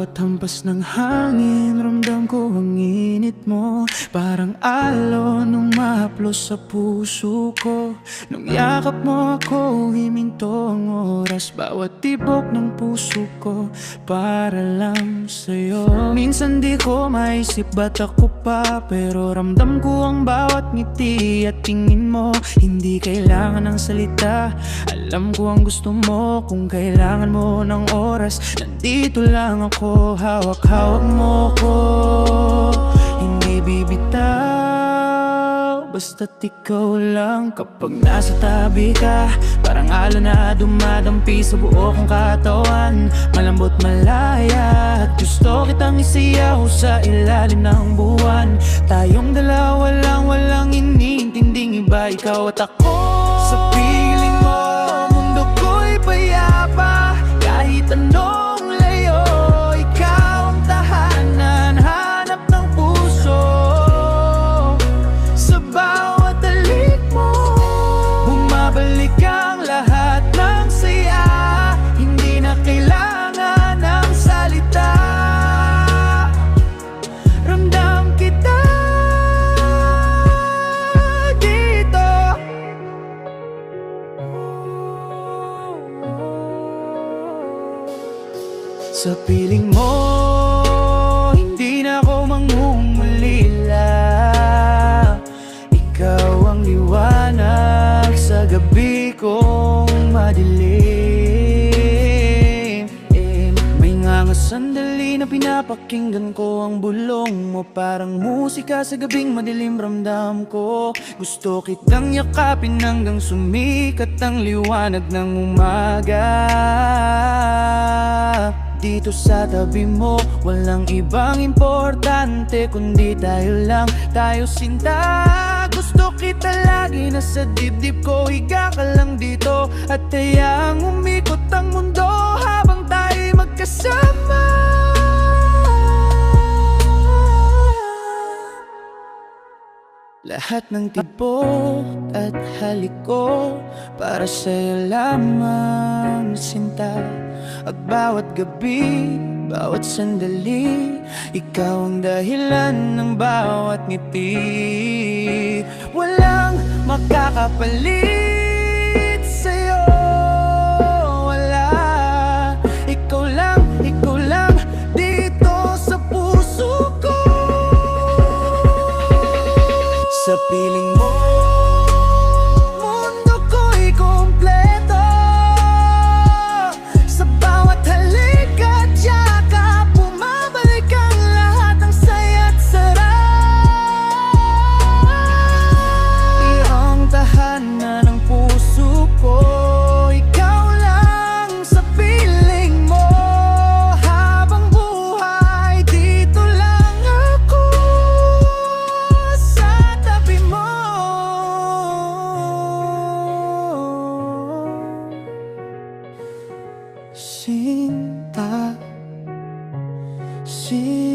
Hampas ng hangin, ramdam ko ang init mo. Parang alon nung mahaplos sa puso ko. Nung yakap mo ako, himinto ang oras. Bawat tibok ng puso ko, para lang sa'yo. Minsan di ko maisip ba't ako pa Pero ramdam ko ang bawat ngiti at tingin mo Hindi kailangan ng salita. Alam ko ang gusto mo kung kailangan mo ng oras Nandito lang ako, hawak-hawak mo ko. Hindi bibitaw Basta't ikaw lang. Kapag nasa tabi ka Parang alon na dumadampi sa buo kong katawan. Malambot malaya At isiyaw sa ilalim ng buwan. Tayong dalawa lang walang iniintinding iba. Ikaw at ako Sa piling mo, hindi na ako mangungulila. Ikaw ang liwanag sa gabi kong madilim. Eh, May nga nga sandali na pinapakinggan ko ang bulong mo. Parang musika sa gabing madilim ramdam ko. Gusto kitang yakapin hanggang sumikat ang liwanag ng umaga dito sa tabi mo Walang ibang importante Kundi tayo lang, tayo sinta Gusto kita lagi. Nasa dibdib ko Higa ka lang dito. At hayaang umikot ang mundo Habang tayo'y magkasama. Lahat ng tibok at halik ko Para sa'yo lamang sinta At bawat gabi, bawat sandali Ikaw ang dahilan ng bawat ngiti. Walang makakapalit sa'yo Wala. Ikaw lang, ikaw lang Dito sa puso ko. Sa piling mo Sinta Sinta